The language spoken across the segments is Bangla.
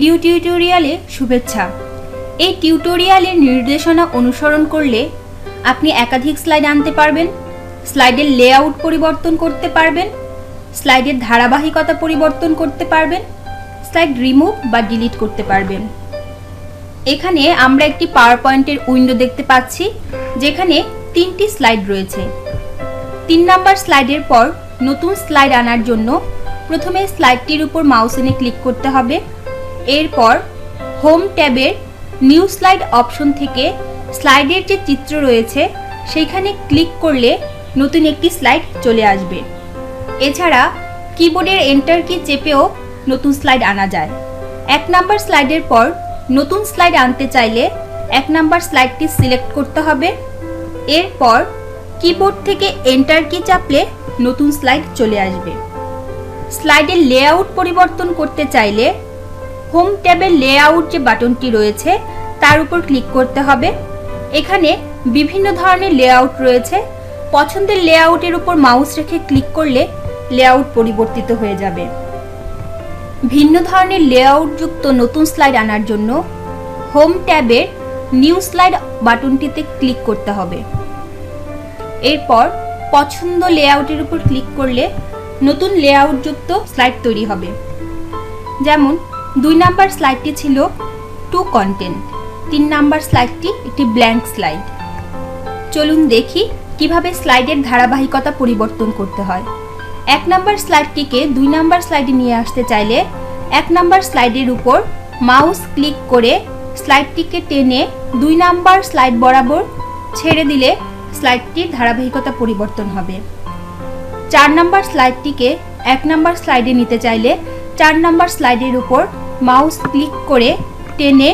ভিডিও টিউটোরিয়ালে শুভেচ্ছা। এই টিউটোরিয়ালের নির্দেশনা অনুসরণ করলে আপনি একাধিক স্লাইড আনতে পারবেন, স্লাইডের লেআউট পরিবর্তন করতে পারবেন, স্লাইডের ধারাবাহিকতা পরিবর্তন করতে পারবেন, স্লাইড রিমুভ বা ডিলিট করতে পারবেন। এখানে আমরা একটি পাওয়ার পয়েন্টের উইন্ডো দেখতে পাচ্ছি, যেখানে তিনটি স্লাইড রয়েছে। তিন নাম্বার স্লাইডের পর নতুন স্লাইড আনার জন্য প্রথমে স্লাইডটির উপর মাউস এনে ক্লিক করতে হবে। এরপর হোম ট্যাবের নিউ স্লাইড অপশন থেকে স্লাইডের যে চিত্র রয়েছে, সেইখানে ক্লিক করলে নতুন একটি স্লাইড চলে আসবে। এছাড়া কিবোর্ডের এন্টার কি চেপেও নতুন স্লাইড আনা যায়। এক নাম্বার স্লাইডের পর নতুন স্লাইড আনতে চাইলে এক নাম্বার স্লাইডটি সিলেক্ট করতে হবে। এরপর কিবোর্ড থেকে এন্টার কি চাপলে নতুন স্লাইড চলে আসবে। স্লাইডের লেআউট পরিবর্তন করতে চাইলে হোম ট্যাবের লেআউট যে বাটনটি রয়েছে, তার উপর ক্লিক করতে হবে। এখানে বিভিন্ন ধরনের লেআউট রয়েছে। পছন্দের লেআউটের উপর মাউস রেখে ক্লিক করলে লেআউট পরিবর্তিত হয়ে যাবে। ভিন্ন ধরনের লেআউট যুক্ত নতুন স্লাইড আনার জন্য হোম ট্যাবের নিউ স্লাইড বাটনটিতে ক্লিক করতে হবে। এরপর পছন্দ লেআউটের উপর ক্লিক করলে নতুন লেআউট যুক্ত স্লাইড তৈরি হবে। যেমন দুই নাম্বার স্লাইডটি ছিল টু কন্টেন্ট, তিন নাম্বার স্লাইডটি একটি ব্ল্যাঙ্ক স্লাইড। চলুন দেখি কীভাবে স্লাইডের ধারাবাহিকতা পরিবর্তন করতে হয়। এক নাম্বার স্লাইডটিকে দুই নাম্বার স্লাইডে নিয়ে আসতে চাইলে এক নাম্বার স্লাইডের উপর মাউস ক্লিক করে স্লাইডটিকে টেনে দুই নাম্বার স্লাইড বরাবর ছেড়ে দিলে স্লাইডটির ধারাবাহিকতা পরিবর্তন হবে। চার নাম্বার স্লাইডটিকে এক নাম্বার স্লাইডে নিতে চাইলে চার নাম্বার স্লাইডের উপর মাউস ক্লিক করে টেনে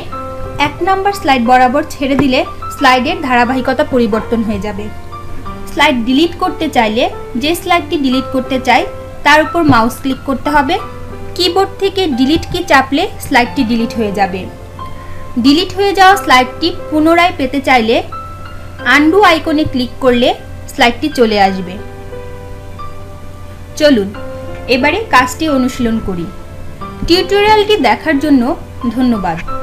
এক নাম্বার স্লাইড বরাবর ছেড়ে দিলে স্লাইডের ধারাবাহিকতা পরিবর্তন হয়ে যাবে। স্লাইড ডিলিট করতে চাইলে যে স্লাইডটি ডিলিট করতে চাই, তার উপর মাউস ক্লিক করতে হবে। কিবোর্ড থেকে ডিলিট কি চাপলে স্লাইডটি ডিলিট হয়ে যাবে। ডিলিট হয়ে যাওয়া স্লাইডটি পুনরায় পেতে চাইলে আন্ডু আইকনে ক্লিক করলে স্লাইডটি চলে আসবে। চলুন এবারে কাজটি অনুশীলন করি। টিউটোরিয়ালটি দেখার জন্য ধন্যবাদ।